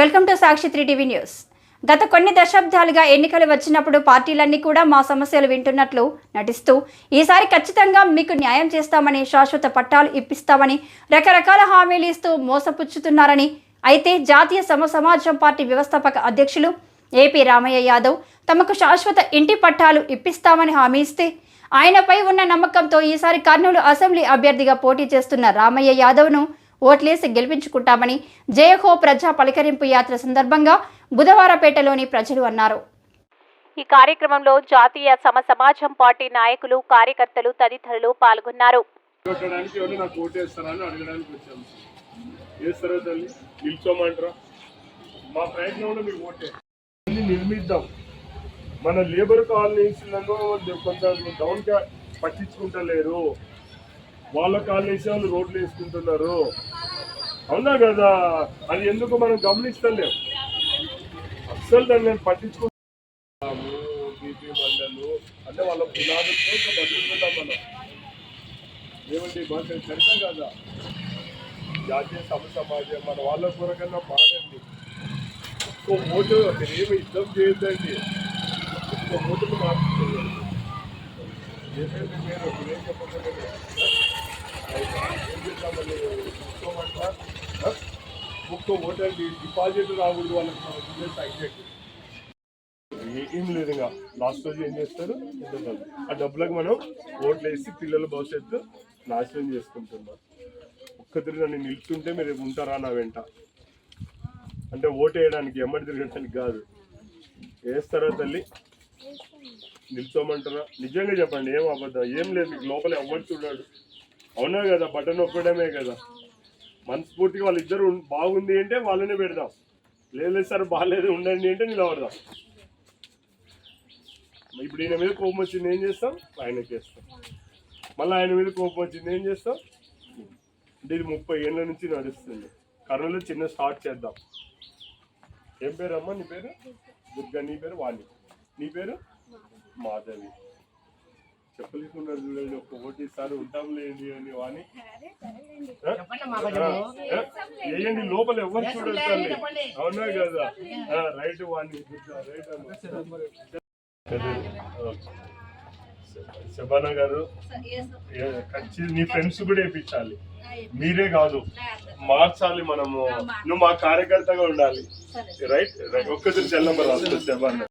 Welcome to Sakshi three TV news. గత కొన్ని దశాబ్దాలుగా ఎన్నికలు వచ్చినప్పుడు పార్టీలన్నీ కూడా మా సమస్యలు వింటున్నట్లు నటిస్తూ ఈసారి ఖచ్చితంగా మీకు న్యాయం చేస్తామని శాశ్వత పట్టాలు ఇప్పిస్తామని రకరకాల హామీలు ఇస్తూ మోసపుచ్చుతున్నారని అయితే జాతీయ సమ సమాజం పార్టీ వ్యవస్థాపక అధ్యక్షులు ఏపీ రామయ్య యాదవ్ తమకు శాశ్వత ఇంటి పట్టాలు ఇప్పిస్తామని హామీ ఇస్తే ఆయనపై ఉన్న నమ్మకంతో ఈసారి కర్నూలు అసెంబ్లీ అభ్యర్థిగా పోటీ చేస్తున్న రామయ్య యాదవ్ను ఓట్లేసి గెలిపించుకుంటామని జయహో ప్రజా పలకరింపు యాత్ర సందర్భంగా బుధవారపేటలోని ప్రజలు అన్నారు. ఈ కార్యక్రమంలో జాతీయ సమ సమాజం పార్టీ నాయకులు కార్యకర్తలు తదితరులు పాల్గొన్నారు. మా ప్రయత్నంలో మీకు ఓటే. నిర్మిద్దాం. మన లేబర్ కాలనీస్లలో కొంత డౌన్గా పట్టించుకుంటలేరు. వాళ్ళ కాలనీస్ వాళ్ళు రోడ్లు వేసుకుంటున్నారు. అవునా కదా? అది ఎందుకు మనం గమనిస్తలేం? అస్సలు దాన్ని నేను పట్టించుకుంటాము బీపీ మండలు అంటే వాళ్ళ పునాదులతో ఇంకా బతుకుతున్నాం మనం. ఏమండి భాష సరిగ్గా కదా? జాతీయ సమ సమాజం మన వాళ్ళ కొరకన్నా బాగండి ఒక్కో ఓటు మీరు ఏమి యుద్ధం చేయొద్దండి. ఒక్కో ఓటును మార్చుకోండి ఏమైంది డిపాజిట్ రాకూడదు వాళ్ళకి మనం ఇచ్చే సైజెక్ట్ ఏం లేదు ఇంకా లాస్ట్ రోజు ఏం చేస్తారు. ఆ డబ్బులకు మనం ఓట్లు వేసి పిల్లల భవిష్యత్తు నాశనం చేసుకుంటున్నాం. ఒక్కతిరి నన్ను నిల్చుంటే మీరు ఉంటారా నా వెంట? అంటే ఓటు వేయడానికి ఎమ్మడి తిరగడానికి కాదు. వేస్తారా తల్లి? నిల్చోమంటారా నిజంగా చెప్పండి ఏం అబద్ధం? ఏం లేదు మీకు లోపల ఎవరు చూడాడు అవునా కదా? బటన్ నొక్కడమే కదా. మనస్ఫూర్తిగా వాళ్ళిద్దరు బాగుంది అంటే వాళ్ళనే పెడదాం. లేదు లేదు సార్ బాగాలేదు ఉండండి అంటే నిలబడదాం. ఇప్పుడు ఈయన మీద కోపం వచ్చింది ఏం చేస్తాం? ఆయనకి వేస్తాం మళ్ళీ ఆయన మీద కోపం వచ్చింది ఏం చేస్తాం? అంటే ఇది ముప్పై ఏళ్ళ నుంచి నడుస్తుంది. కర్నూలు చిన్న స్టార్ట్ చేద్దాం. ఏం పేరు అమ్మ నీ పేరు? దుర్గా నీ పేరు వాణి. నీ పేరు? మాధవి. చెప్పలేకున్నారు చూడండి ఒక్క ఓటు ఇస్తారు ఉంటాం లేండి అని వాణి? వేయండి లోపల ఎవరు తల్లి. అవునా కదా? రైట్ వాణి రైట్ శబానా గారు నీ ఫ్రెండ్స్ కూడా వేయించాలి. మీరే కాదు. మార్చాలి మనము. నువ్వు మా కార్యకర్తగా ఉండాలి. రైట్? రైట్ ఒక్కసారి చెల్లమ్మ రాదు శబానా.